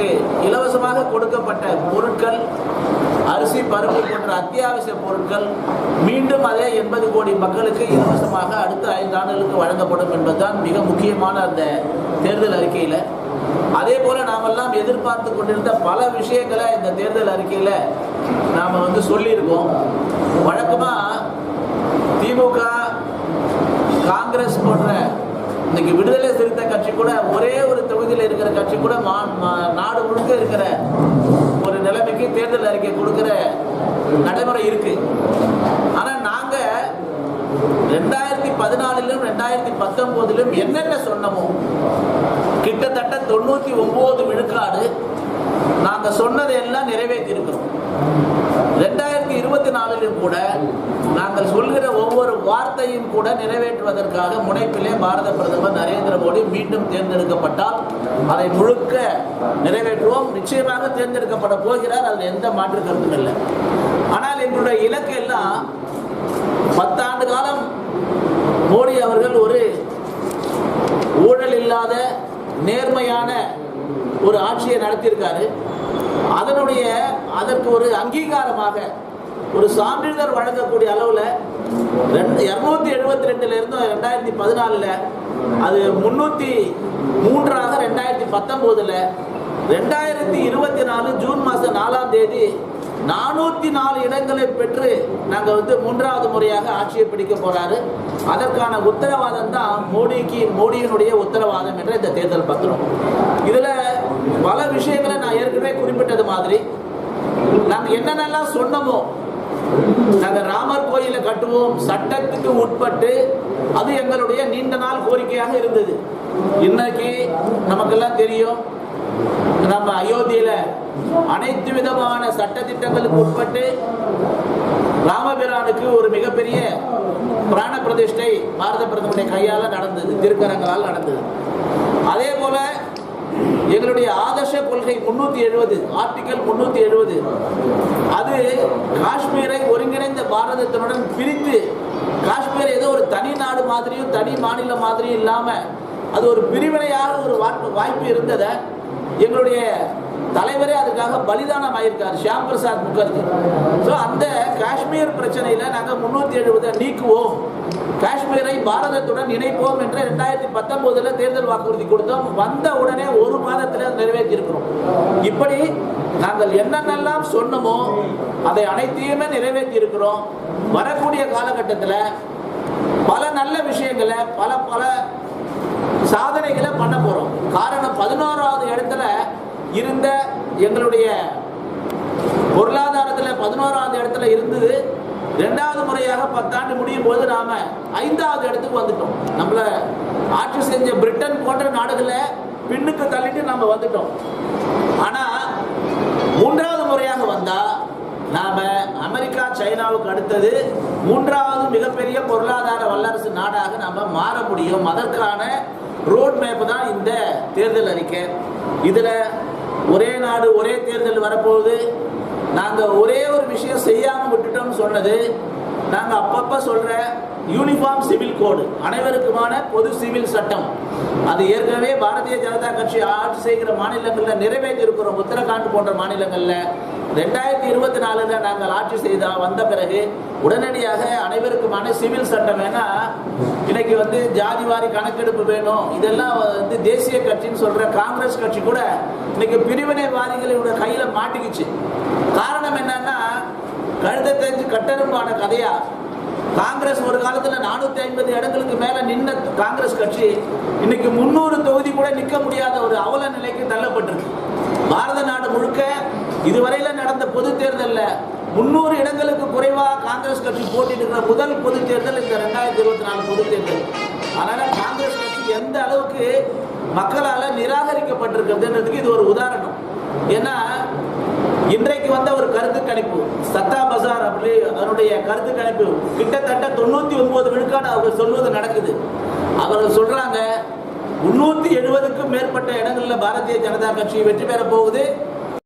அவர்களுக்கு இலவசமாக கொடுக்கப்பட்ட பொருட்கள் அரிசி பருப்பு போன்ற அத்தியாவசிய பொருட்கள் மீண்டும் அதே எண்பது கோடி மக்களுக்கு இலவசமாக அடுத்த ஐந்து ஆண்டுகளுக்கு வழங்கப்படும் என்பதுதான் மிக முக்கியமான அந்த தேர்தல் அறிக்கையில். அதே போல நாமெல்லாம் எதிர்பார்த்து கொண்டிருந்த பல விஷயங்களை இந்த தேர்தல் அறிக்கையில் நாம் வந்து சொல்லியிருக்கோம். வழக்கமாக திமுக காங்கிரஸ் போன்ற இன்னைக்கு விடுதலை சிறுத்தை கட்சி கூட ஒரே ஒரு தொகுதியில் இருக்கிற கட்சி கூட மா- மா- நாடு முழுக்க இருக்கிற ஒரு நிலைமைக்கு தேர்தல் அறிக்கை கொடுக்கிற நடைமுறை இருக்கு. ஆனா நாங்க ரெண்டாயிரத்தி பதினாலிலும் ரெண்டாயிரத்தி பத்தொன்பதிலும் என்னென்ன சொன்னமோ கிட்டத்தட்ட தொண்ணூத்தி ஒன்பது விழுக்காடு நாங்க சொன்னதை எல்லாம் நிறைவேற்றி இருக்கிறோம் ரெண்டாயிரத்தி இருபத்தி நாலிலும் கூட நாங்கள் சொல்கிற ஒவ்வொரு வார்த்தையும் கூட நிறைவேற்றுவதற்காக முனைப்பிலே பாரத பிரதமர் நரேந்திர மோடி மீண்டும் தேர்ந்தெடுக்கப்பட்டால் அதை முழுக்க நிறைவேற்றுவோம். நிச்சயமாக தேர்ந்தெடுக்கப்பட போகிறார். அதில் எந்த மாற்று கருத்தும் இல்லை. ஆனால் எங்களுடைய இலக்கு எல்லாம் பத்தாண்டு காலம் மோடி அவர்கள் ஒரு ஊழல் இல்லாத நேர்மையான ஒரு ஆட்சியை நடத்தியிருக்காரு. அதனுடைய அதற்கு ஒரு அங்கீகாரமாக ஒரு சான்றிதழ் வழங்கக்கூடிய அளவில் ரெண்டு இரநூத்தி எழுபத்தி ரெண்டுல இருந்து ரெண்டாயிரத்தி பதினாலில் அது முன்னூற்றி மூன்றாக ரெண்டாயிரத்தி பத்தொம்போதில் ரெண்டாயிரத்தி இருபத்தி நாலு ஜூன் மாதம் நாலாம் தேதி நானூற்றி நாலு இடங்களை பெற்று நாங்கள் வந்து மூன்றாவது முறையாக ஆட்சியை பிடிக்க போறாரு. அதற்கான உத்தரவாதம் தான் மோடிக்கு மோடியினுடைய உத்தரவாதம் என்ற இந்த தேர்தல் பத்திரம். இதில் பல விஷயங்களை நான் ஏற்கனவே குறிப்பிட்டது மாதிரி. நாங்கள் என்னென்னலாம் சொன்னமோ நாங்கள் ராமர் கோயிலை கட்டுவோம். சட்டத்துக்கு உட்பட்டு அது எங்களுடைய நீண்ட நாள் கோரிக்கையாக இருந்தது. இன்னைக்கு நமக்கெல்லாம் தெரியும் நம்ம அயோத்தியில அனைத்து விதமான சட்ட திட்டங்களுக்கு உட்பட்டு ராமபிரானுக்கு ஒரு மிகப்பெரிய பிராண பிரதிஷ்டை பாரத பிரதமருடைய கையால் நடந்தது திருக்கரங்களால் நடந்தது. அதே போல எங்களுடைய ஆதர்ஷ கொள்கை முன்னூத்தி எழுபது ஆர்டிகல் முன்னூத்தி எழுபது அது காஷ்மீரை ஒருங்கிணைந்த பாரதத்தினுடன் பிரித்து காஷ்மீர் ஏதோ ஒரு தனி நாடு மாதிரியும் தனி மாநிலம் மாதிரியும் இல்லாம அது ஒரு பிரிவினையாக ஒரு வாய்ப்பு வாய்ப்பு இருந்ததை எங்களுடைய தலைவரே அதுக்காக பலிதானம் ஆயிருக்கார் ஷியாம் பிரசாத் முகர்ஜி. ஸோ அந்த காஷ்மீர் பிரச்சனையில நாங்கள் முன்னூத்தி எழுபதை நீக்குவோம். காஷ்மீரை பாரதத்துடன் இணைப்போம் என்று ரெண்டாயிரத்தி பத்தொன்பதுல தேர்தல் வாக்குறுதி கொடுத்தோம். வந்த உடனே ஒரு மாதத்தில் நிறைவேற்றியிருக்கிறோம். இப்படி நாங்கள் என்னென்னலாம் சொன்னமோ அதை அனைத்தையுமே நிறைவேற்றி இருக்கிறோம் வரக்கூடிய காலகட்டத்தில் பல நல்ல விஷயங்களை பல பல சாதனைகளை பண்ண போகிறோம் காரணம் பதினோராவது இடத்துல இருந்த எங்களுடைய பொருளாதாரத்தில் பதினோராவது இடத்துல இருந்தது ரெண்டாவது முறையாக பத்தாண்டு முடியும் போது நாம ஐந்தாவது இடத்துக்கு வந்துட்டோம். நம்மள ஆட்சி செஞ்ச பிரிட்டன் போன்ற நாடுகளில் பின்னுக்கு தள்ளிட்டு நம்ம வந்துட்டோம். ஆனா மூன்றாவது முறையாக வந்தா நாம அமெரிக்கா சைனாவுக்கு அடுத்தது மூன்றாவது மிகப்பெரிய பொருளாதார வல்லரசு நாடாக நாம மாற முடியும். அதற்கான ரோட் மேப் தான் இந்த தேர்தல் அறிக்கை. இதுல ஒரே நாடு ஒரே தேர்தல் வரப்போகுது. நாங்க ஒரே ஒரு விஷயம் செய்யாம விட்டுட்டோம்னு சொன்னது நாங்க அப்பப்ப சொல்ற யூனிஃபார்ம் சிவில் கோடு அனைவருக்குமான பொது சிவில் சட்டம். அது ஏற்கனவே பாரதிய ஜனதா கட்சி ஆட்சி செய்கிற மாநிலங்களில் நிறைவேற்றி இருக்கிறோம் உத்தரகாண்ட் போன்ற மாநிலங்களில். ரெண்டாயிரத்தி இருபத்தி நாலுல நாங்கள் ஆட்சி செய்தா வந்த பிறகு உடனடியாக அனைவருக்குமான சிவில் சட்டம். ஏன்னா இன்னைக்கு வந்து ஜாதிவாரி கணக்கெடுப்பு வேணும். இதெல்லாம் வந்து தேசிய கட்சின்னு சொல்ற காங்கிரஸ் கட்சி கூட இன்னைக்கு பிரிவினைவாதிகளோட கையில மாட்டிக்கிச்சு. காரணம் என்னன்னா கழுத தெரிஞ்சு கட்டெரும்பான கதையா? காங்கிரஸ் ஒரு காலத்துல நானூத்தி ஐம்பது இடங்களுக்கு மேல நின்ன காங்கிரஸ் கட்சி இன்னைக்கு முன்னூறு தொகுதி கூட நிக்க முடியாத ஒரு அவல நிலைக்கு தள்ளப்பட்டிருக்கு. பாரத நாடு முழுக்க இதுவரையில நடந்த பொது தேர்தல்ல முன்னூறு இடங்களுக்கு குறைவா காங்கிரஸ் கட்சி போட்டிட்டு முதல் பொது தேர்தல் இந்த ரெண்டாயிரத்தி இருபத்தி மக்களால் நிராகரிக்கப்பட்டிருக்கிறதுன்றதுக்கு இது ஒரு உதாரணம். ஏன்னா இன்றைக்கு வந்த ஒரு கருத்து கணிப்பு சத்தா பசார் அப்படி அதனுடைய கருத்து கணிப்பு கிட்டத்தட்ட தொண்ணூத்தி ஒன்பது விழுக்காடு அவர்கள் சொல்வது நடக்குது. அவர்கள் சொல்றாங்க முன்னூத்தி எழுபதுக்கும் மேற்பட்ட இடங்களில் பாரதிய ஜனதா கட்சி வெற்றி பெற போகுது.